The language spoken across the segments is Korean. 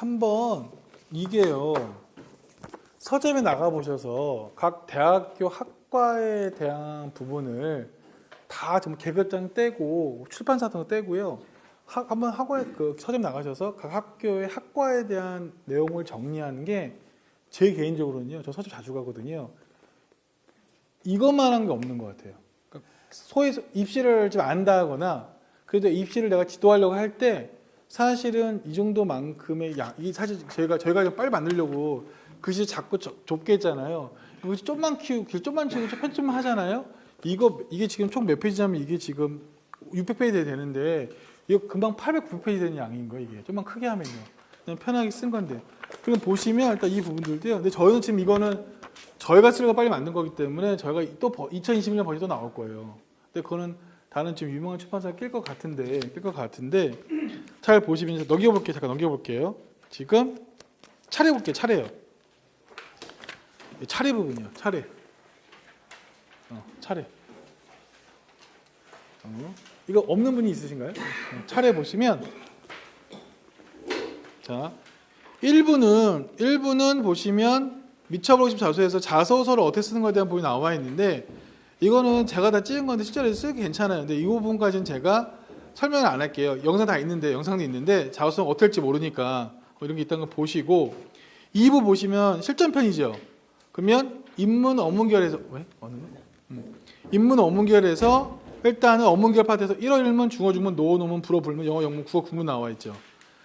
한번 이게요. 서점에 나가 보셔서 각 대학교 학과에 대한 부분을 다 전부 개별장 떼고 출판사 같은 거 떼고요. 하- 한번 학과에 그 서점 나가셔서 각 학교의 학과에 대한 내용을 정리하는 게 제 개인적으로는요. 저 서점 자주 가거든요. 이것만 한 게 없는 것 같아요. 그러니까 소위 입시를 좀 안다거나 그래도 입시를 내가 지도하려고 할 때 사실은 이 정도만큼의 양, 이 사실 저희가 저희가 좀 빨리 만들려고 글씨 자꾸 좁- 좁게 했잖아요. 이거 좀만 키우고 길 좀만 키우고 좀 편집만 하잖아요. 이거 이게 지금 총 몇 페이지냐면 이게 지금 600페이지 되는데 이거 금방 800, 900페이지 되는 양인 거예요. 이게 좀만 크게 하면요. 그냥 편하게 쓴 건데. 그럼 보시면 일단 이 부분들도요. 근데 저희는 지금 이거는 저희가 쓰려고 빨리 만든 거기 때문에 저희가 또 2021년 버전이 또 나올 거예요. 근데 그거는 다른 지금 유명한 출판사 낄 것 같은데 낄 것 같은데 잘 보시면 넘겨볼게요. 잠깐 넘겨볼게요. 지금 차례 볼게요. 차례요. 이 차례 부분이요. 차례. 어, 차례. 어, 이거 없는 분이 있으신가요? 어, 차례 보시면 자 1부는 1부는 보시면 미쳐보고 싶은 자소에서 자소서를 어떻게 쓰는 것에 대한 부분이 나와 있는데 이거는 제가 다 찍은 건데 실제로 쓰기 괜찮아요. 근데 이 부분까지는 제가 설명을 안 할게요. 영상 다 있는데 영상도 있는데 어떻게 할지 모르니까 뭐 이런 게 있다는 걸 보시고 2부 보시면 실전편이죠. 그러면 인문 어문결에서 왜 어느 음. 인문 어문결에서 일단은 어문결 파트에서 1어 1문 중어 중문 노어 노문 불어 불문 영어 영문 국어 국문 나와 있죠.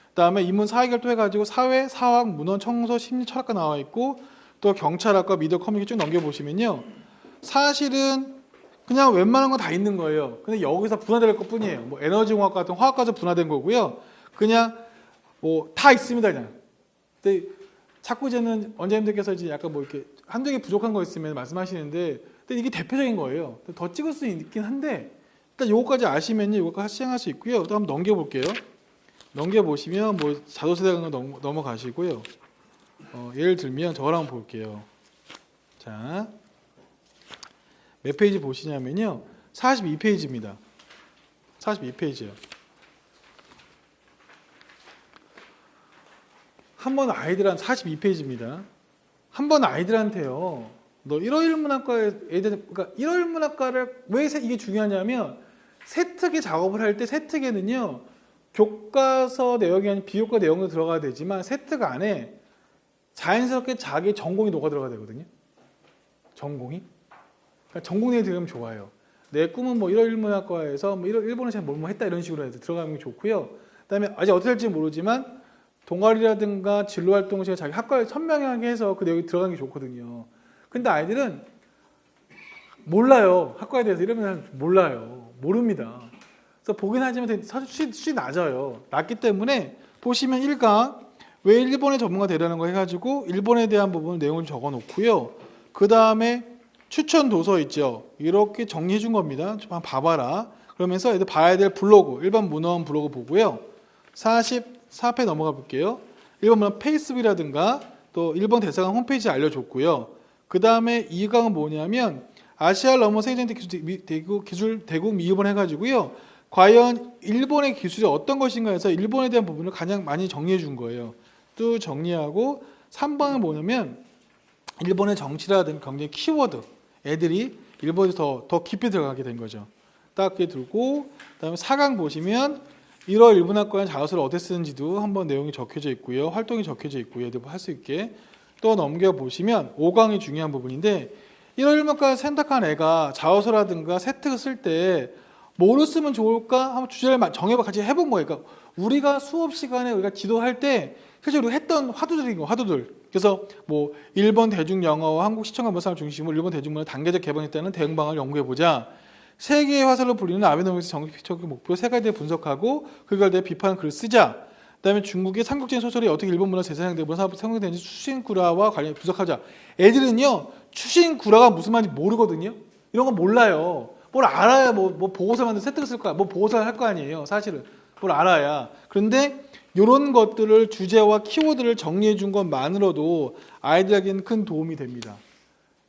그다음에 인문 사회결 또 해가지고 사회 사학 문헌 청소 심리 철학과 나와 있고 또 경찰학과 미디어 커뮤니케이션 쭉 넘겨 보시면요. 사실은 그냥 웬만한 거다 있는 거예요. 근데 여기서 분화될 것 뿐이에요. 뭐 에너지 공학 같은 화학과도 분화된 거고요. 그냥 뭐 다 있습니다, 그냥. 근데 자꾸 이제는 원장님들께서 이제 약간 뭐 이렇게 한두 개 부족한 거 있으면 말씀하시는데, 근데 이게 대표적인 거예요. 더 찍을 수 있긴 한데, 일단 요거까지 아시면요, 요거까지 시행할 수 있고요. 또 한번 넘겨 볼게요. 넘겨 보시면 뭐 자도세대 같은 거 넘- 넘어가시고요. 어, 예를 들면 한번 볼게요. 자, 몇 페이지 보시냐면요. 42페이지입니다. 42페이지요. 한 번 아이들한 42페이지입니다. 한 번 아이들한테요. 너 1월 문학과에 애들 그러니까 1월 문학과를 왜 세- 이게 중요하냐면 세특의 작업을 할 때 세특에는요. 교과서 내용이 아닌 비교과 내용도 들어가야 되지만 세특 안에 자연스럽게 자기 전공이 녹아 들어가야 되거든요. 전공이. 그러니까 전공 내에 들어가면 좋아요. 내 꿈은 뭐 1월 일문학과에서 뭐 1월 일본에서 뭘뭐 했다 이런 식으로 해서 들어가면 좋고요. 그다음에 아직 어떻게 될지 모르지만 동아리라든가 진로 활동 시에 자기 학과에 선명하게 해서 그 내용이 들어가는 게 좋거든요. 근데 아이들은 몰라요. 학과에 대해서 이러면 몰라요. 모릅니다. 그래서 보긴 하지만 사실 수준이 낮아요. 낮기 때문에 보시면 1강 왜 일본의 전문가 되려는 거 해가지고 일본에 대한 부분 내용을 적어 놓고요. 그 다음에 추천 도서 있죠. 이렇게 정리해 준 겁니다. 좀 봐봐라. 그러면서 애들 봐야 될 블로그, 일반 문헌 블로그 보고요. 44페 넘어가 볼게요. 일본 문헌 페이스북이라든가 또 일본 대사관 홈페이지 알려줬고요. 그 다음에 2강은 뭐냐면 아시아 러머 세계적인 기술 미- 대국 기술 대국 미흡을 해가지고요. 과연 일본의 기술이 어떤 것인가 해서 일본에 대한 부분을 가장 많이 정리해 준 거예요. 또 정리하고 3번은 뭐냐면 일본의 정치라든가 경제 키워드 애들이 일본에서 더, 더 깊이 들어가게 된 거죠. 딱 그게 들고 그다음에 4강 보시면 1월 일본학과의 자소서를 어떻게 쓰는지도 한번 내용이 적혀져 있고요. 활동이 적혀져 있고요. 애들 할 수 있게 또 넘겨 보시면 5강이 중요한 부분인데 1월 일본학과 선택한 애가 자소서라든가 세특을 쓸때 뭐를 쓰면 좋을까 한번 주제를 마- 정해봐 같이 해본 거예요. 그러니까 우리가 수업 시간에 우리가 지도할 때 실제로 했던 화두들인 거 화두들. 그래서 뭐 일본 대중 영어와 한국 시청과 문화를 중심으로 일본 대중문화 단계적 개방했다는 대응 방안을 연구해 보자. 세계의 화살로 불리는 아베노믹스 정책적 목표 세 가지에 분석하고 그걸 대해 비판 글을 쓰자. 그다음에 중국의 삼국지인 소설이 어떻게 일본 문화 재생되고 문화 사업 생성되는지 추신구라와 관련 분석하자. 애들은요 추신구라가 무슨 말인지 모르거든요. 이런 거 몰라요. 뭘 알아야 뭐, 뭐 보고서 만들 세트를 쓸 거야. 뭐 보고서를 할거 아니에요. 사실은 뭘 알아야. 그런데 이런 것들을 주제와 키워드를 정리해 준 것만으로도 아이들에게는 큰 도움이 됩니다.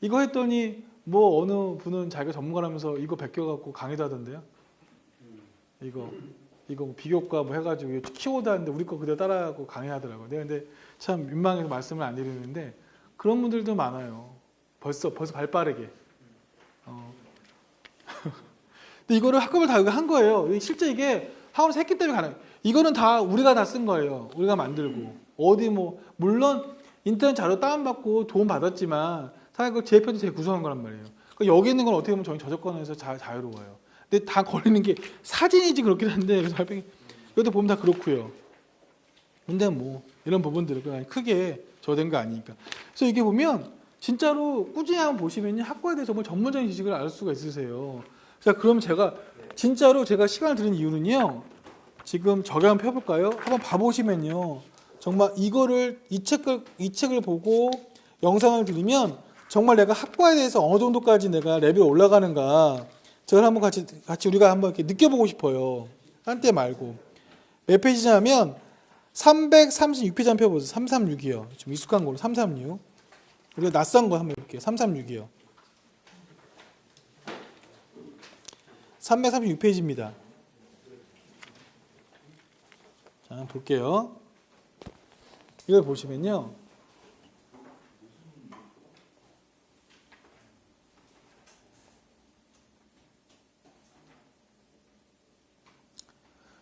이거 했더니 뭐 어느 분은 자기가 전문가라면서 이거 베껴갖고 강의도 하던데요. 이거 이거 뭐 비교과 뭐 해가지고 키워드 하는데 우리 거 그대로 따라하고 강의하더라고요. 내가 근데 참 민망해서 말씀을 안 드리는데 그런 분들도 많아요. 벌써 벌써 발 빠르게. 어. 근데 이거를 학급을 다 여기 한 거예요. 실제 이게 학원에서 했기 때문에 가능. 이거는 다 우리가 다 쓴 거예요. 우리가 만들고 어디 뭐 물론 인터넷 자료 다운받고 도움 받았지만 사실 그 제 편도 제 구성한 거란 말이에요. 그러니까 여기 있는 건 어떻게 보면 저희 저작권에서 자, 자유로워요. 근데 다 걸리는 게 사진이지 그렇긴 한데 그래서 할병이 이것도 보면 다 그렇고요. 근데 뭐 이런 부분들을 그냥 크게 저된 거 아니니까. 그래서 이게 보면 진짜로 꾸준히 한번 보시면요 학과에 대해서 정말 전문적인 지식을 알 수가 있으세요. 자 그럼 제가 진짜로 제가 시간을 드린 이유는요. 지금 저기 한번 펴볼까요? 한번 봐보시면요. 정말 이거를 이 책을 이 책을 보고 영상을 들으면 정말 내가 학과에 대해서 어느 정도까지 내가 레벨 올라가는가 저걸 한번 같이 같이 우리가 한번 이렇게 느껴보고 싶어요. 한때 말고 몇 페이지냐면 336페이지 한번 펴보세요. 336이요. 좀 익숙한 걸로 336. 우리가 낯선 거 한번 볼게요. 336이요. 336페이지입니다. 자, 볼게요. 이걸 보시면요.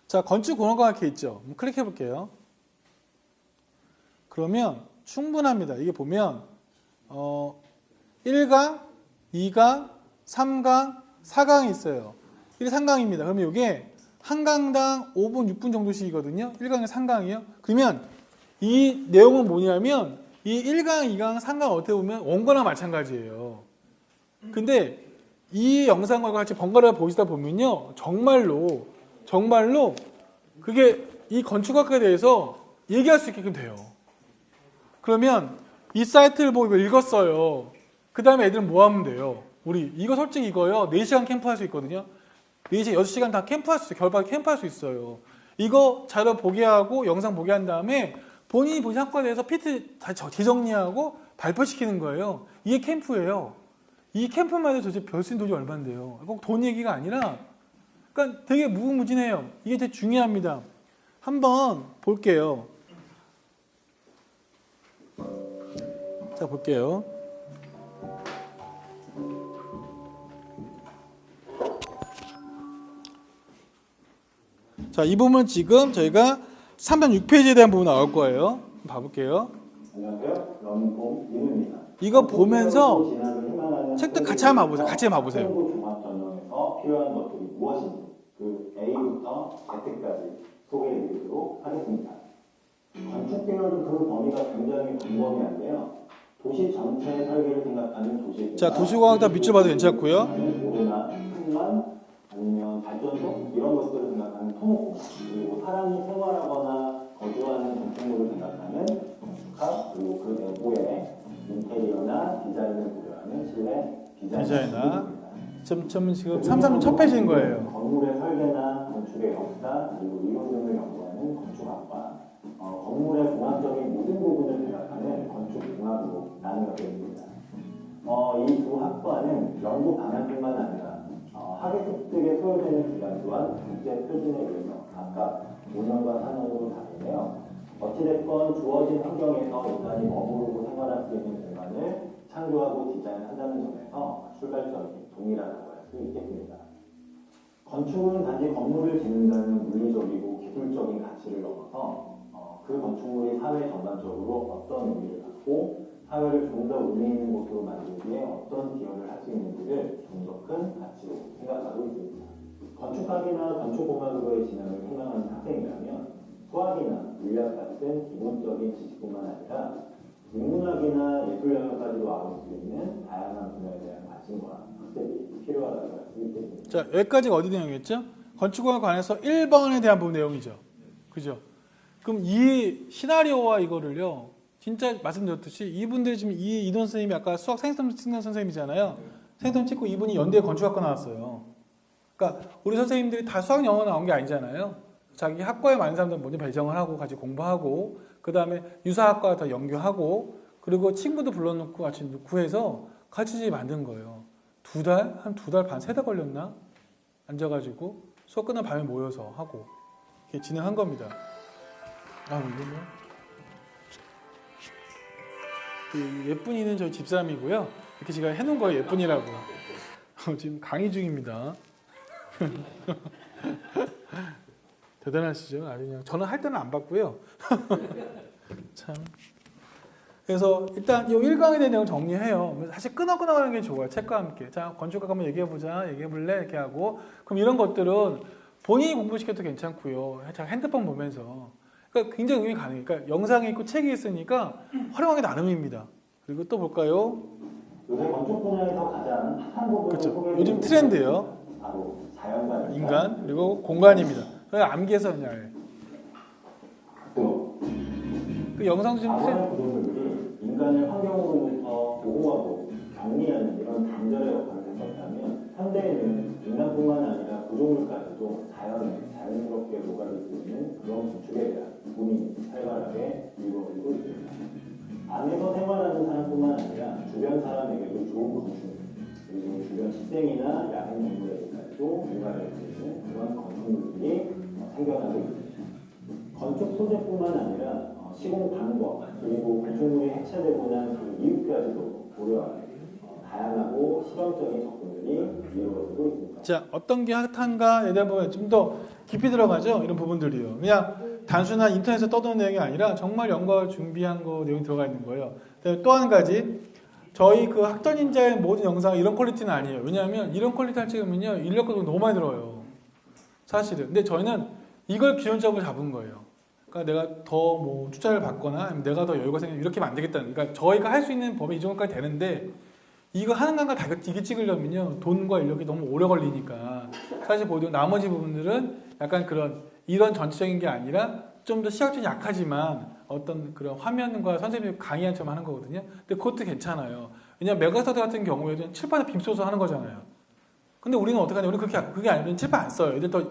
자, 건축공학과 이렇게 있죠. 클릭해 볼게요. 그러면 충분합니다. 이게 보면 어 1강, 2강, 3강, 4강이 있어요. 이게 3강입니다. 그러면 이게 한 강당 5분, 6분 정도씩이거든요. 1강에 3강이요. 그러면 이 내용은 뭐냐면 이 1강, 2강, 3강 어떻게 보면 원고랑 마찬가지예요. 근데 이 영상과 같이 번갈아 보시다 보면요. 정말로 정말로 그게 이 건축학과에 대해서 얘기할 수 있게끔 돼요. 그러면 이 사이트를 보고 읽었어요. 그 다음에 애들은 뭐 하면 돼요? 우리 이거 솔직히 이거요. 4시간 캠프 할 수 있거든요. 4시간, 6시간 다 캠프 할 수 있어요. 겨울방학 캠프 할 수 있어요. 이거 자료 보게 하고 영상 보게 한 다음에 본인이 보신 학과에 대해서 PT 다 저- 재정리하고 발표시키는 거예요. 이게 캠프예요. 이 캠프만 해도 도대체 있는 돈이 얼마인데요. 꼭 돈 얘기가 아니라 그러니까 되게 무궁무진해요. 이게 되게 중요합니다. 한번 볼게요. 자, 볼게요. 자, 이 부분 지금 저희가 306페이지에 대한 부분 나올 거예요. 봐볼게요. 이거 보면서 책도 같이 한번 봐보세요. 같이 한번 봐보세요. 한국 종합 전형에서 필요한 것들이 무엇인지 그 A부터 Z까지 소개해드리도록 하겠습니다. 건축비는 그 범위가 굉장히 광범위한데요. 도시 전체 설계를 생각하는 도시 자, 도시공학 다 밑줄 봐도 괜찮고요. 아니면 발전소 이런 것들을 생각하는 토목 그리고 사람이 생활하거나 거주하는 건축물을 생각하는 건축학 그리고 그 내부에 인테리어나 디자인을 고려하는 실내 디자인 디자이너. 지금, 지금 336첫 페이지인 거예요. 건물의 설계나 건축의 역사 그리고 이론 등을 연구하는 건축학과 어, 건물의 공학적인 모든 부분을 생각하는 건축공학으로 나누어져 있습니다. 어, 이 두 학과는 연구 방향뿐만 아니라 습득에 소요되는 기간 또한 국제 표준에 의해서 각각 5년과 4년으로 다른데요. 어찌됐건 주어진 환경에서 인간이 머무르고 생활할 수 있는 공간을 창조하고 디자인한다는 점에서 출발점이 동일하다고 할 수 있겠습니다. 건축은 단지 건물을 짓는다는 물리적이고 기술적인 가치를 넘어서 어, 그 건축물이 사회 전반적으로 어떤 의미를 갖고 사회를 좀더 있는 곳으로 만들기 위해 어떤 기여를 할 수 있는지를 좀 더 큰 가치로 생각하고 있습니다. 건축학이나 건축공학으로의 진학을 희망하는 학생이라면 수학이나 물리학 같은 기본적인 지식뿐만 아니라 인문학이나 예술 영역까지도 알아볼 수 있는 다양한 분야에 대한 관심과 학습이 필요하다고 있겠습니다. 자, 여기까지가 어디 내용이었죠? 건축공학 관해서 1번에 대한 부분 내용이죠. 그죠? 그럼 이 시나리오와 이거를요, 진짜 말씀드렸듯이 이분들이 지금 이 이돈 선생님이 아까 수학 생성 찍는 선생님이잖아요. 생성 찍고 이분이 연대 건축학과 나왔어요. 그러니까 우리 선생님들이 다 수학 영어 나온 게 아니잖아요. 자기 학과에 많은 사람들 먼저 배정을 하고 같이 공부하고 그 다음에 유사학과 다 연구하고 그리고 친구도 불러놓고 같이 구해서 같이 만든 거예요. 두 달? 한 두 달 반, 세 달 걸렸나? 앉아가지고 수업 끝난 밤에 모여서 하고 이렇게 진행한 겁니다. 아, 이거요? 그 예쁜이는 저희 집사람이고요. 이렇게 제가 해놓은 거예요, 예쁜이라고. 어, 지금 강의 중입니다. 대단하시죠? 아주 그냥 저는 할 때는 안 받고요. 참. 그래서 일단 이 1강에 대한 내용 정리해요. 사실 끊어끊어 가는 게 좋아요. 책과 함께. 자, 건축학 한번 얘기해보자. 얘기해볼래? 이렇게 하고. 그럼 이런 것들은 본인이 공부시켜도 괜찮고요. 자, 핸드폰 보면서. 그러니까 굉장히 응용이 가능해요. 그러니까 영상이 있고 책이 있으니까 활용하기 나름입니다. 그리고 또 볼까요? 요새 건축 분야에서 가장 핫한 부분을 그렇죠. 요즘 트렌드예요. 바로 자연과 인간 그리고 공간입니다. 그래서 암기해서냐. 또그 영상도 좀 트렌드. 인간을 환경으로부터 보호하고 격리하는 이런 단절의 역할을 했었다면 현대에는 인간뿐만 아니라 구조물까지도 자연에 자연스럽게 녹아들 수 있는 그런 건축에 대한 고민이 활발하게 이루어지고 있습니다. 안에서 생활하는 사람뿐만 아니라 주변 사람에게도 좋은 건축물 그리고 주변 식생이나 야생 동물에게까지도 공간을 수 있는 그런 건축물들이 어, 생겨나고 있습니다. 건축 소재뿐만 아니라 어, 시공 방법 그리고 건축물이 해체되고 난 그 이유까지도 고려하는 어, 다양하고 실험적인 접근들이 이루어지고 있습니다. 자, 어떤 게 핫한가에 대한 부분 좀더 깊이 들어가죠. 이런 부분들이요. 그냥 단순한 인터넷에서 떠도는 내용이 아니라 정말 연구와 준비한 거 내용이 들어가 있는 거예요. 또 한 가지 저희 그 학던 인자의 모든 영상 이런 퀄리티는 아니에요. 왜냐하면 이런 퀄리티를 찍으면요 인력도 너무 많이 들어요. 사실은. 근데 저희는 이걸 기준점을 잡은 거예요. 그러니까 내가 더 뭐 투자를 받거나 내가 더 여유가 생기면 이렇게 되겠다는. 그러니까 저희가 할 수 있는 범위 이 정도까지 되는데 이거 하는 강가 다 이게 찍으려면요 돈과 인력이 너무 오래 걸리니까 사실 보통 나머지 부분들은 약간 그런 이런 전체적인 게 아니라 좀 더 시각적이 약하지만 어떤 그런 화면과 선생님이 강의한 점 하는 거거든요. 근데 그것도 괜찮아요. 왜냐면 메가스터드 같은 경우에는 칠판에 빔 쏘서 하는 거잖아요. 근데 우리는 어떻게 하냐? 우리는 그렇게 안- 그게 아니면 칠판 안 써요. 애들 더,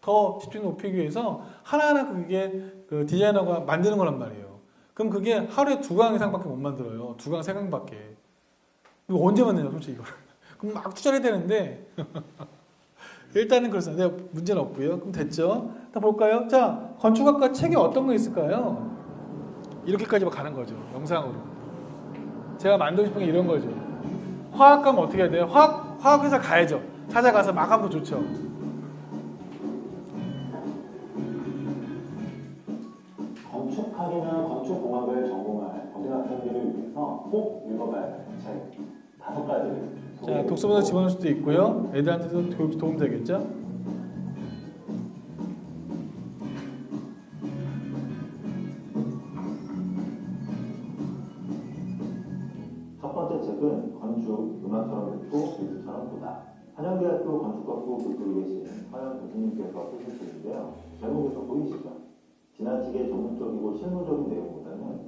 더 집중 높이기 위해서 하나하나 그게 그 디자이너가 만드는 거란 말이에요. 그럼 그게 하루에 두 강 이상밖에 못 만들어요. 두 강, 세 강밖에. 언제 만드냐, 솔직히 이걸. 그럼 막 투자를 해야 되는데. 일단은 그렇습니다. 네, 문제는 없고요. 그럼 됐죠? 다 볼까요? 자, 건축학과 책에 어떤 거 있을까요? 이렇게까지 막 가는 거죠. 영상으로. 제가 만들고 싶은 게 이런 거죠. 화학 가면 어떻게 해야 돼요? 화학, 화학회사 가야죠. 찾아가서 마감도 좋죠. 건축학이나 건축공학을 전공할 고등학생들을 위해서 꼭 읽어봐야 할책 다섯 가지를 자, 드리고 집어넣을 수도 있고요. 애들한테도 도- 도움 되겠죠? 첫 번째 책은 건축, 음악처럼 듣고 미술처럼 보다. 한양대학교 건축학부 교수로 계신 화영 교수님께서 쓰신 책인데요. 제목에서 보이시죠? 지나치게 전문적이고 실무적인 내용보다는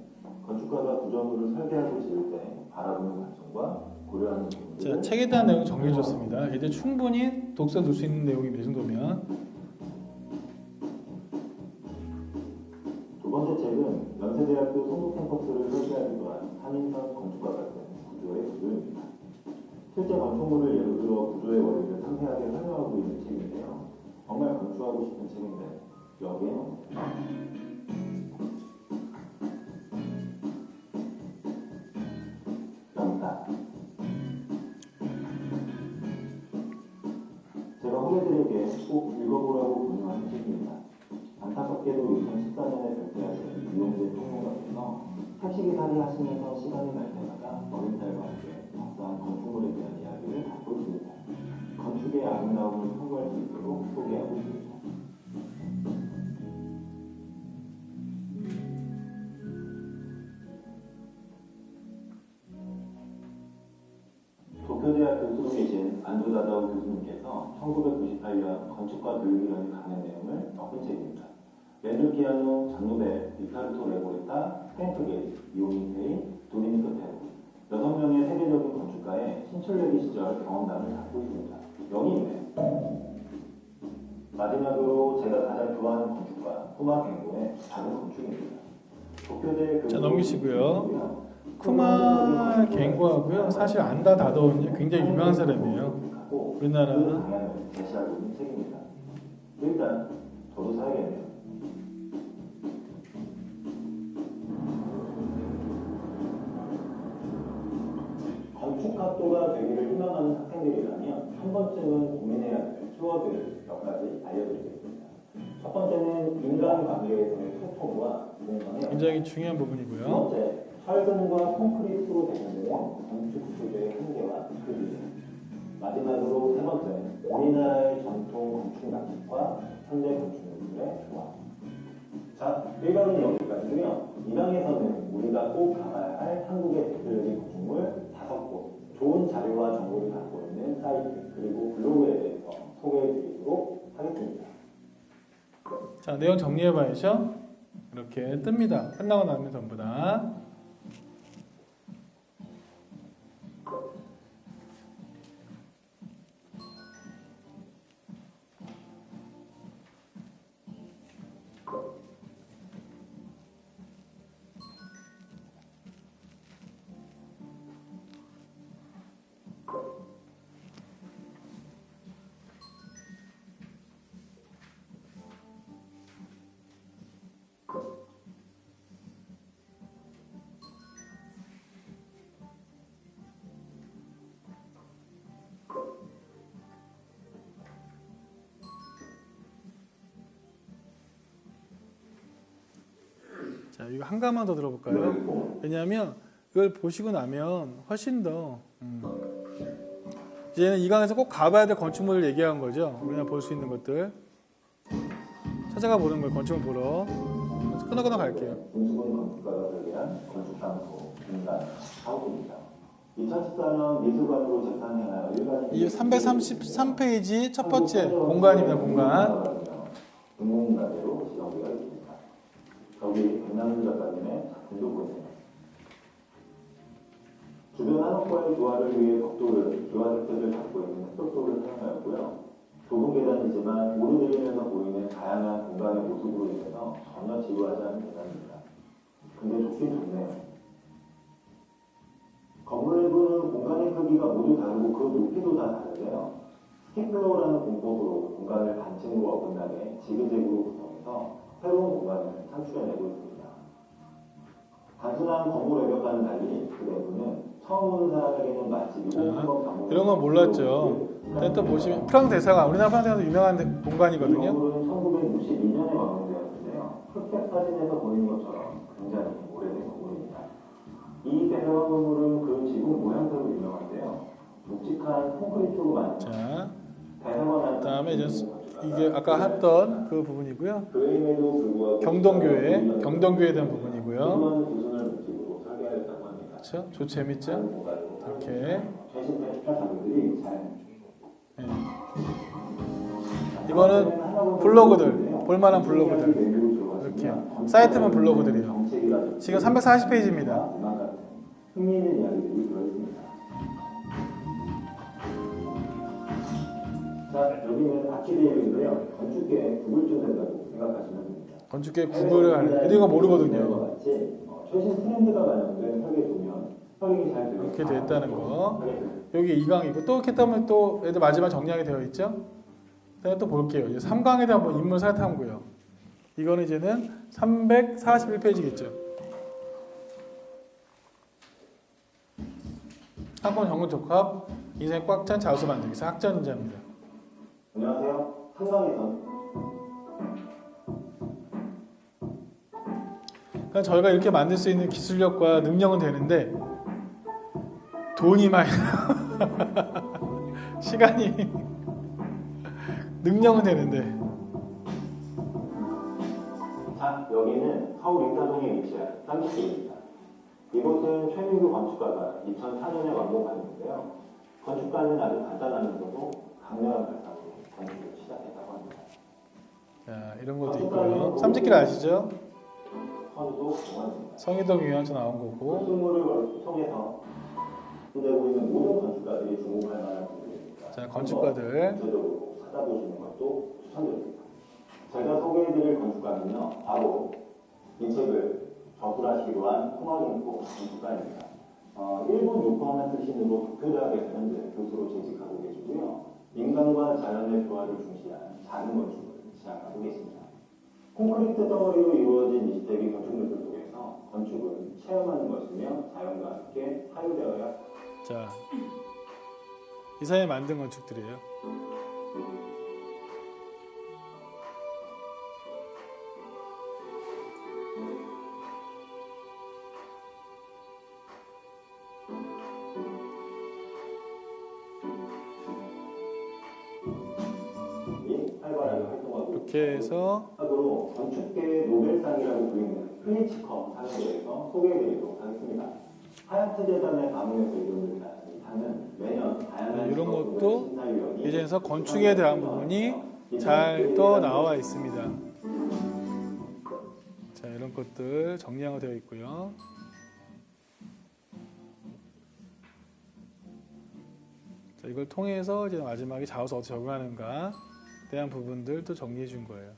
건축가가 구조물을 설계하고 지을 때 바라보는 관점과 고려하는 자, 책에 대한 내용 정리해 줬습니다. 애들 충분히 독서 넣을 수 있는 내용이 이 정도면. 두 번째 책은 연세대학교 송도 캠퍼스를 설계하기도 한 한인선 건축가 같은 구조의 구조입니다. 실제 건축물을 예로 들어 구조의 원리를 상세하게 설명하고 있는 책인데요. 정말 건축하고 싶은 책인데 여기에는 꼭 읽어보라고 권유하는 책입니다. 안타깝게도 2014년에 발표하신 이용재 총무관께서 택시기사를 하시면서 시간이 날 때마다 어린 딸과 함께 역사한 건축물에 대한 이야기를 갖고 있습니다. 건축의 아름다움을 탐구할 수 있도록 소개하고 있습니다. 1998년 건축과 교육이라는 강의 내용을 엮은 책입니다. 피아노, 장노벨, 리카르토 레보레타, 프랭크 게이트, 이오미 페이, 도미니크 테로 여섯 명의 세계적인 건축가의 신철내기 시절 경험담을 담고 있습니다. 여기 있네요. 마지막으로 제가 가장 좋아하는 건축가 쿠마 갱고의 작은 건축입니다. 도쿄대 교수 자, 넘기시고요. 쿠마 갱고하고요. 사실 안다 다더운이 굉장히 유명한 사람이에요. 우리나라 제시하고 있는 책입니다. 일단 저도 사야겠네요. 축학도가 되기를 희망하는 학생들이라면 한 번쯤은 고민해야 될 키워드 몇 가지 알려드리겠습니다. 첫 번째는 인간관계에서의 소통과 공간의 굉장히 중요한 부분이고요. 두 번째, 철근과 콘크리트로 되는 건축 소재의 한계와 그리 마지막으로 세 번째, 우리나라의 전통 건축 방식과 현대 건축물의 조합. 자, 1강은 여기까지고요. 2강에서는 우리가 꼭 가봐야 할 한국의 대표적인 건축물 다섯 곳, 좋은 자료와 정보를 갖고 있는 사이트, 그리고 블로그에 대해서 소개해드리도록 하겠습니다. 자, 내용 정리해봐야죠. 이렇게 뜹니다. 끝나고 나면 전부 다. 자, 이거 한 가만 더 들어볼까요? 왜냐하면 이걸 보시고 나면 훨씬 더 음, 이제는 이 강에서 꼭 가봐야 될 건축물을 얘기한 거죠. 우리가 볼 수 있는 것들 찾아가 보는 거예요. 건축물 보러. 끊어끊어 갈게요. 문수군 건축가가 설계한 건축장소 인간 사업입니다. 2014년 미술관으로 재산행하여 일반 이 333페이지 첫 번째 공간입니다. 공간. 공공가대로 지정되어 있습니다. 백남준 작가님의 작품도 보세요. 주변 한옥과의 조화를 위해 벽돌을 교화색들을 갖고 있는 흑벽돌을 사용하였고요. 좁은 계단이지만 오르내리면서 보이는 다양한 공간의 모습으로 인해서 전혀 지루하지 않은 계단입니다. 근데 좋긴 좋네요. 건물 내부는 공간의 크기가 모두 다르고 그 높이도 다 다른데요. 스티플러라는 공법으로 공간을 반층으로 어긋나게 지그재그로 구성해서 새로운 공간을 창출해내고 있습니다. 단순한 건물 외벽과는 달리 그 내부는 처음 오는 사람에게는 맛집이고 자, 한번 이런 건 몰랐죠. 또 보시면 프랑스 대사가 우리나라 프랑스 대사도 유명한 공간이거든요. 건물은 1962년에 완공되었는데요. 흑백 사진에서 보이는 것처럼 굉장히 오래된 건물입니다. 이 대사관 건물은 그 지붕 모양새로 유명한데요. 묵직한 콘크리트로 만든 자, 대사관 안 그다음에 이제 수- 이게 아까 했던 그 부분이고요. 경동교회, 경동교회에 대한 부분이고요. 그렇죠? 좋 재밌죠? 이렇게. 예. 이거는 블로그들, 볼만한 블로그들. 이렇게. 사이트만 블로그들이요. 지금 340페이지입니다. 자, 여기는 아키데이인데요. 건축계의 구글쯤 된다고 생각하시면 됩니다. 건축계 구글을 하는 애들 이거 모르거든요. 같이 어, 최신 트렌드가 반영된 설계 도면 설계가 잘 되어 이렇게 돼 있다는 거. 하겠습니다. 여기 2강이고 또 이렇게 따면 또 애들 마지막 정리하게 되어 있죠? 또 볼게요. 이제 3강에 대한 뭐 인물 사례 탐구요. 이거는 이제는 341페이지겠죠. 학원 정근 적합 인생 꽉 찬 자수 만들기 학전자입니다. 안녕하세요. 한강에선 그러니까 저희가 이렇게 만들 수 있는 기술력과 능력은 되는데 돈이 많이 시간이 능력은 되는데 자, 여기는 서울 인사동에 위치한 쌍기길입니다. 이곳은 최민규 건축가가 2004년에 완공하였는데요. 건축가는 아주 간단하면서도 강렬한 합니다. 자 이런 것도 있고요. 삼지길 아시죠? 성희동 유형에서 나온 거고 건축물을 통해서 되고 있는 모든 건축가들이 주목할 만한 부분입니다. 자 건축가들 구체적으로 찾아보시는 것도 추천드립니다. 제가 소개해드릴 건축가는요, 바로 이 책을 저술하시기로 한 홍학인고 건축가입니다. 어, 일본 요코하마 출신으로 도쿄대학에서 현재 교수로 재직하고 계시고요. 인간과 자연의 조화를 중시한 작은 건축을 지향하고 계십니다. 콘크리트 덩어리로 이루어진 20세기 건축물들 속에서 건축은 체험하는 것이며 자연과 함께 사유되어야 자, 이사에 만든 건축들이에요. 이렇게 해서 건축계 노벨상이라고 불리는 플리츠커 상에 대해서 소개해드리도록 하겠습니다. 하얏트 재단의 방문에서 딴이 상은 매년 다양한 네, 이런 것도 이제서 건축에 대한 부분이 잘떠 나와 있습니다. 자, 이런 것들 정리하고 되어 있고요. 자, 이걸 통해서 이제 마지막에 자우서 어떻게 적용하는가 대한 부분들도 정리해 준 거예요.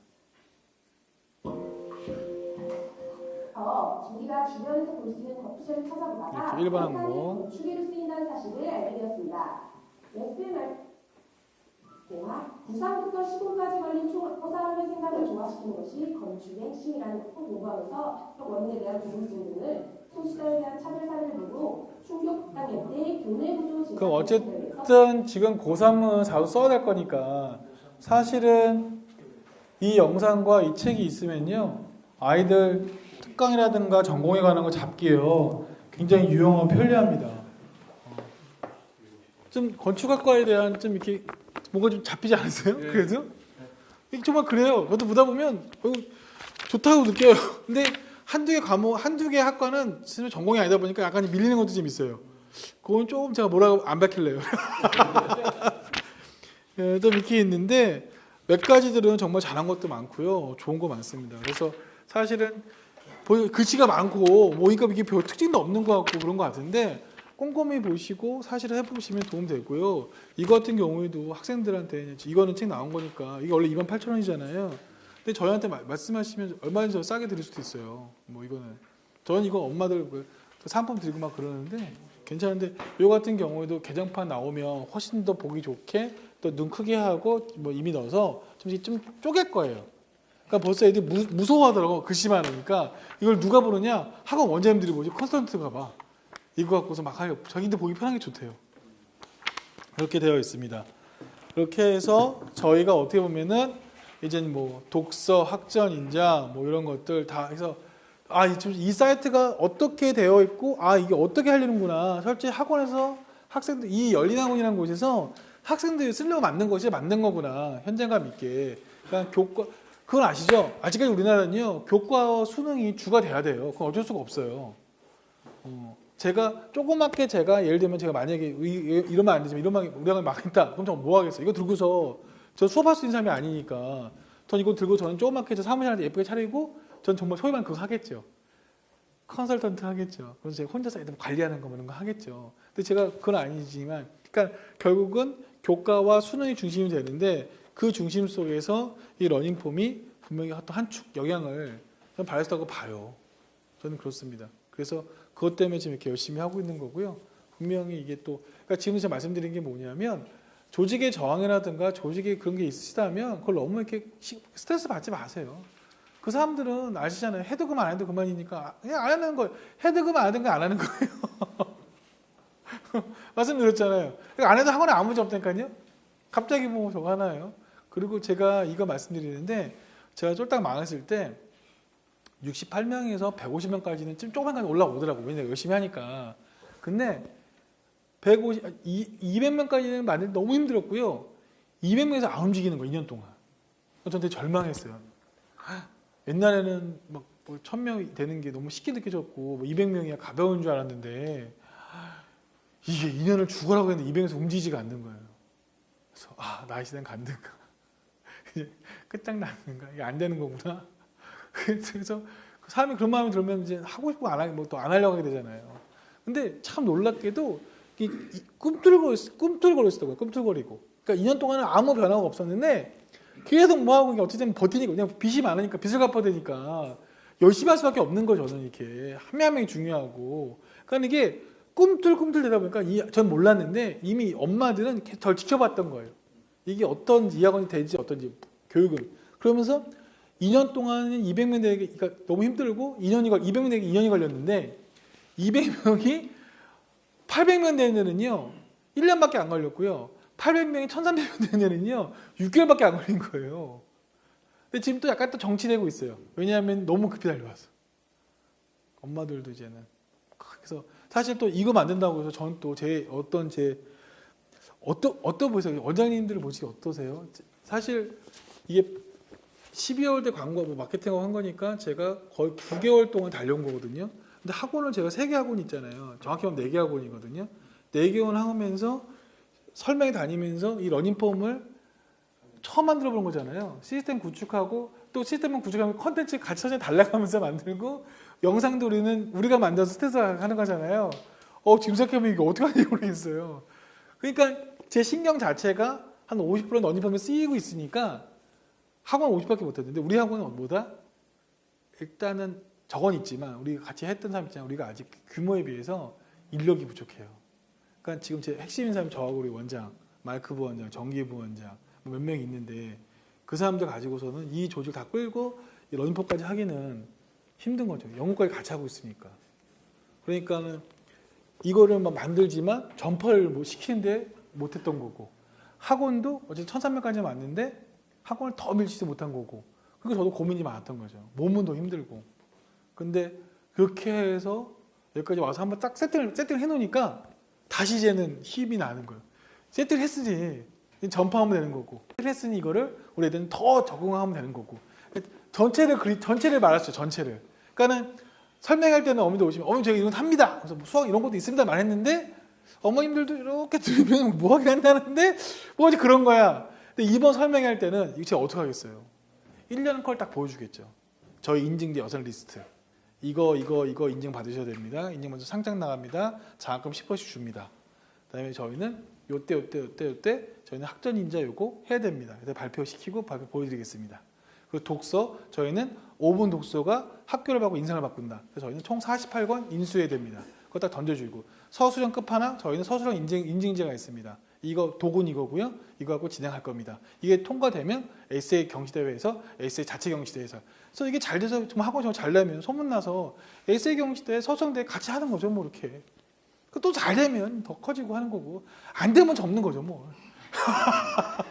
어, 우리가 주변에서 볼 수 있는 건축을 찾아보다가 이렇게 일반 상당히 항목. 건축계로 쓰인다는 사실을 알게 되었습니다. SPM 대화 구상부터 시공까지 걸린 총 사람의 생각을 조화시키는 것이 건축의 핵심이라는 것을 공부하면서 원인에 대한 궁금증 등을 소수자에 대한 차별사를 보고 충격당할 때 교내 구조 그럼 어쨌든 지금 고3은 자주 써야 될 거니까 사실은 이 영상과 이 책이 있으면요 아이들 특강이라든가 전공에 관한 거 잡기요 굉장히 유용하고 편리합니다. 어. 좀 건축학과에 대한 좀 이렇게 뭔가 좀 잡히지 않으세요? 그래도 이게 정말 그래요. 저도 보다 보면 어, 좋다고 느껴요. 근데 한두 개 과목, 한두 개 학과는 진짜 전공이 아니다 보니까 약간 밀리는 것도 좀 있어요. 그건 조금 제가 뭐라고 안 밝힐래요. 예, 좀 이렇게 있는데 몇 가지들은 정말 잘한 것도 많고요. 좋은 거 많습니다. 그래서 사실은 보- 글씨가 많고 뭐 이거 이게 별 특징도 없는 것 같고 그런 것 같은데 꼼꼼히 보시고 사실 해보시면 도움 되고요. 이거 같은 경우에도 학생들한테 이거는 책 나온 거니까 이게 원래 2만 8천 원이잖아요. 근데 저희한테 마- 말씀하시면 얼마든지 더 싸게 드릴 수도 있어요. 뭐 이거는 저는 이거 엄마들 그 상품 드리고 막 그러는데 괜찮은데 요 같은 경우에도 개정판 나오면 훨씬 더 보기 좋게 또 눈 크게 하고 뭐 이미 넣어서 좀, 이렇게 좀 쪼갤 거예요. 그러니까 벌써 애들이 무, 무서워하더라고 글씨 많으니까 이걸 누가 보느냐 학원 원장님들이 보지 컨설턴트가 봐 이거 갖고서 막 하려 자기들 보기 편한 게 좋대요. 그렇게 되어 있습니다. 그렇게 해서 저희가 어떻게 보면은 이제 뭐 독서, 학전, 인자 뭐 이런 것들 다 해서 아, 이, 사이트가 어떻게 되어 있고 아 이게 어떻게 하려는구나. 실제 학원에서 학생들 이 열린 학원이라는 곳에서 학생들이 쓰려고 만든 것이 만든 거구나. 현장감 있게. 그러니까 교과 그건 아시죠? 아직까지 우리나라는요 교과와 수능이 주가 돼야 돼요. 그건 어쩔 수가 없어요. 어, 제가 조그맣게 제가 예를 들면 제가 만약에 이- 이러면 안 되지만 이러면 우리가 망했다. 그럼 저뭐 하겠어요? 이거 들고서 저 수업할 수 있는 사람이 아니니까 전 이거 들고 저는 조그맣게 저 사무실 한테 예쁘게 차리고 전 정말 소위 말하는 그거 하겠죠. 컨설턴트 하겠죠. 그래서 제가 혼자서 애들 관리하는 거뭐 이런 거 하겠죠. 근데 제가 그건 아니지만 그러니까 결국은 교과와 수능이 중심이 되는데 그 중심 속에서 이 러닝폼이 분명히 또한축 영향을 발휘했다고 봐요. 저는 그렇습니다. 그래서 그것 때문에 지금 이렇게 열심히 하고 있는 거고요. 분명히 이게 또 그러니까 지금 제가 말씀드린 게 뭐냐면 조직의 저항이라든가 조직의 그런 게 있으시다면 그걸 너무 이렇게 시- 스트레스 받지 마세요. 그 사람들은 아시잖아요. 해도 그만 안 해도 그만이니까 그냥 안 하는 거예요. 해도 그만 안 하든 안 하는 거예요. 말씀드렸잖아요. 그러니까 안 해도 학원에 아무 문제 없다니까요. 갑자기 뭐 저거 하나요. 그리고 제가 이거 말씀드리는데 제가 쫄딱 망했을 때 68명에서 150명까지는 좀 조금만 올라오더라고. 왜냐 열심히 하니까. 근데 150, 200명까지는 만들 너무 힘들었고요. 200명에서 안 움직이는 거 2년 동안. 전 되게 절망했어요. 옛날에는 막뭐 1000명이 되는 게 너무 쉽게 느껴졌고 뭐 200명이야 가벼운 줄 알았는데 이게 2년을 죽으라고 했는데 200에서 움직이지가 않는 거예요. 그래서 아, 나이 시대는 간든가. 끝장나는가. 이게 안 되는 거구나. 그래서 그 사람이 그런 마음이 들면 이제 하고 싶고 안 하고 뭐또 안 하려고 하게 되잖아요. 근데 참 놀랍게도 꿈틀거리 꿈틀거렸었다고요. 꿈틀거리고. 그러니까 2년 동안은 아무 변화가 없었는데 계속 뭐 하고 이게 어쨌든 버티니까 그냥 빚이 많으니까 빚을 갚아야 되니까 열심히 할 수밖에 없는 거죠. 저는 이렇게 한 명 한 명이 중요하고. 그러니까 이게 꿈틀꿈틀 되다 보니까 이, 전 몰랐는데 이미 엄마들은 절 지켜봤던 거예요. 이게 어떤 이학원이 될지 어떤지 교육을 그러면서 2년 동안은 200명 되기 그러니까 너무 힘들고 2년이 걸 200명 되기 2년이 걸렸는데 200명이 800명 되는 데는요. 1년밖에 안 걸렸고요. 800명이 1300명 되는 데는요. 6개월밖에 안 걸린 거예요. 근데 지금 또 약간 또 정치되고 있어요. 왜냐하면 너무 급히 달려왔어. 엄마들도 이제는. 그래서 사실 또 이거 만든다고 해서 저는 또 제 어떤 제 어떠 어떠 보세요? 원장님들 보시기 어떠세요? 사실 이게 12개월 때 광고 뭐 마케팅하고 한 거니까 제가 거의 9개월 동안 달려온 거거든요. 근데 학원을 제가 3개 학원 있잖아요. 정확히 하면 4개 학원이거든요. 4개월 하면서 설명회 다니면서 이 러닝폼을 처음 만들어 본 거잖아요. 시스템 구축하고 또 시스템을 구축하면 컨텐츠 같이 서서 달라가면서 만들고 영상도 우리는 우리가 만들어서 스트레스 하는 거잖아요. 어, 지금 생각해보면 이게 어떻게 하는지 모르겠어요. 그러니까 제 신경 자체가 한 50% 러닝폼에 쓰이고 있으니까 학원 50밖에 못했는데 우리 학원은 뭐다? 일단은 적은 있지만 우리가 같이 했던 사람 있잖아요. 우리가 아직 규모에 비해서 인력이 부족해요. 그러니까 지금 제 핵심인 사람이 저하고 우리 원장, 마이크 부원장, 정기 부원장 뭐몇 명이 있는데 그 사람들 가지고서는 이 조직 다 끌고 이 러닝포까지 하기는 힘든 거죠. 영국까지 같이 하고 있으니까. 그러니까는 이거를 막 만들지만 전파를 뭐 시키는데 못했던 거고 학원도 어쨌든 1,300까지 왔는데 학원을 더 밀지도 못한 거고 그러니까 저도 고민이 많았던 거죠. 몸은 더 힘들고 근데 그렇게 해서 여기까지 와서 한번 딱 세팅을 세팅을 해놓으니까 다시 이제는 힘이 나는 거예요. 세팅을 했으니 전파하면 되는 거고 세팅을 했으니 이거를 우리 애들은 더 적응하면 되는 거고 전체를 전체를 말했어요. 전체를. 그러니까는 설명할 때는 어머니도 오시면 어머니 제가 이건 합니다. 그래서 뭐 수학 이런 것도 있습니다 말했는데 어머님들도 이렇게 들으면 뭐 하긴 한다는데 뭐지 그런 거야. 근데 이번 설명할 때는 이거 제가 어떻게 하겠어요? 1년 걸 딱 보여주겠죠. 저희 인증제 여섯 리스트. 이거 이거 이거 인증 받으셔야 됩니다. 인증 먼저 상장 나갑니다. 장학금 10%씩 줍니다. 그다음에 저희는 요때 요때 요때 요때 저희는 학전 인자 요거 해야 됩니다. 그래서 발표시키고 발표 보여드리겠습니다. 그리고 독서 저희는 5분 독서가 학교를 받고 인상을 바꾼다. 그래서 저희는 총 48권 인수해야 됩니다. 그거 딱 던져주고 서수령 끝판왕 저희는 서수령 인증 인증제가 있습니다. 이거 도군 이거고요. 이거 갖고 진행할 겁니다. 이게 통과되면 에세이 경시대회에서 에세이 자체 경시대회에서 그래서 이게 잘 돼서 좀 학원 정말 잘 되면 소문나서 에세이 경시대 서성대 같이 하는 거죠 뭐 이렇게 그또잘 되면 더 커지고 하는 거고 안 되면 접는 거죠 뭐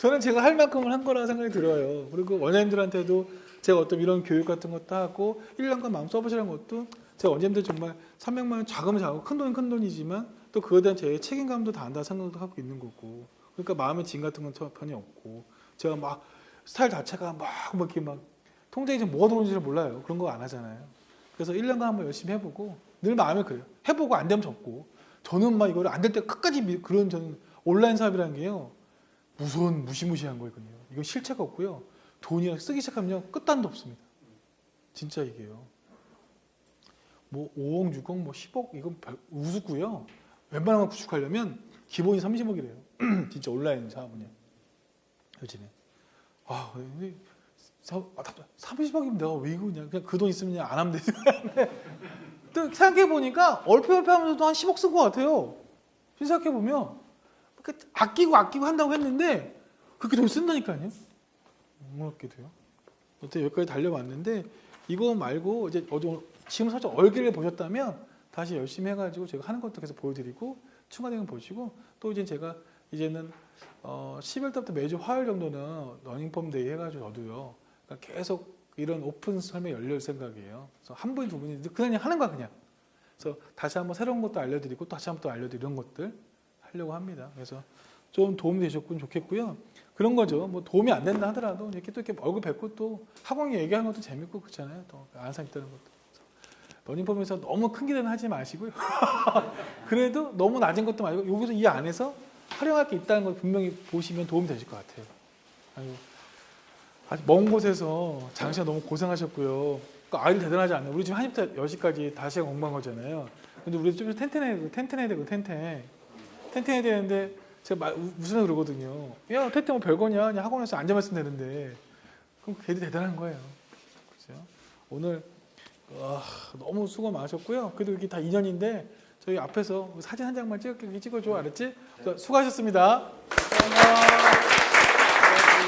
저는 제가 할 만큼은 한 거라 생각이 들어요. 그리고 원장님들한테도 제가 어떤 이런 교육 같은 것도 하고 1년간 마음 써보시라는 것도 제가 언제든 정말 300만 원 자금은 작고 큰 돈은 큰 돈이지만 또 그거에 대한 제 책임감도 다 안다 생각도 하고 있는 거고. 그러니까 마음의 짐 같은 건 편이 없고. 제가 막 스타일 자체가 막, 막 이렇게 막 통장에 지금 뭐가 들어오는지를 몰라요. 그런 거 안 하잖아요. 그래서 1년간 한번 열심히 해보고 늘 마음에 그래요. 해보고 안 되면 접고. 저는 막 이거를 안 될 때 끝까지 미- 그런 저는 온라인 사업이라는 게요 무서운 무시무시한 거거든요 이건 실체가 없고요 돈이 쓰기 시작하면요 끝단도 없습니다 진짜 이게요 뭐 5억, 6억, 뭐 10억 이건 별- 우습고요. 웬만한 거 구축하려면 기본이 30억이래요. 진짜 온라인 사업은요. 요즘에. 와, 근데 사- 아, 답답- 30억이면 내가 왜 이거 그냥 그냥 그 돈 있으면 안 하면 되지. 또 생각해 보니까 얼핏 얼핏 하면서도 한 10억 쓴 것 같아요. 생각해 보면 그렇게 아끼고 아끼고 한다고 했는데 그렇게 돈 쓴다니까요. 놀랍게 돼요. 어때 여기까지 달려왔는데 이거 말고 이제 어디 지금 살짝 얼기를 보셨다면 다시 열심히 해가지고 제가 하는 것도 계속 보여드리고 추가되는 거 보시고 또 이제 제가 이제는 어 11월 때부터 매주 화요일 정도는 러닝폼 데이 해가지고 저도요 그러니까 계속 이런 오픈 설명 열릴 생각이에요. 그래서 한 분이 두 분이 그냥 하는 거야 그냥. 그래서 다시 한번 새로운 것도 알려드리고 또 다시 한번 또 알려드리는 것들 하려고 합니다. 그래서 좀 도움이 되셨군 좋겠고요. 그런 거죠. 뭐 도움이 안 된다 하더라도 이렇게 또 이렇게 얼굴 뵙고 또 학원 얘기하는 것도 재밌고 그렇잖아요. 또 사람 있다는 것도. 러닝폼에서 너무 큰 기대는 하지 마시고요. 그래도 너무 낮은 것도 말고 여기서 이 안에서 활용할 게 있다는 걸 분명히 보시면 도움이 되실 것 같아요. 아유, 아주 먼 곳에서 장시간 너무 고생하셨고요. 그 아이들 대단하지 않나요? 우리 지금 1시부터 10시까지 5시간 공부한 거잖아요. 근데 우리 좀 텐텐해야 되고, 텐텐해야 되고, 텐텐. 텐텐해야 되는데, 제가 말, 우- 웃으면서 그러거든요. 야, 텐텐 뭐 별거냐? 그냥 학원에서 앉아만 있으면 되는데. 그럼 걔들이 대단한 거예요. 그죠? 오늘, 와, 너무 수고 많으셨고요. 그래도 이게 다 인연인데, 저희 앞에서 사진 한 장만 찍어, 찍어줘. 알았지? 수고하셨습니다.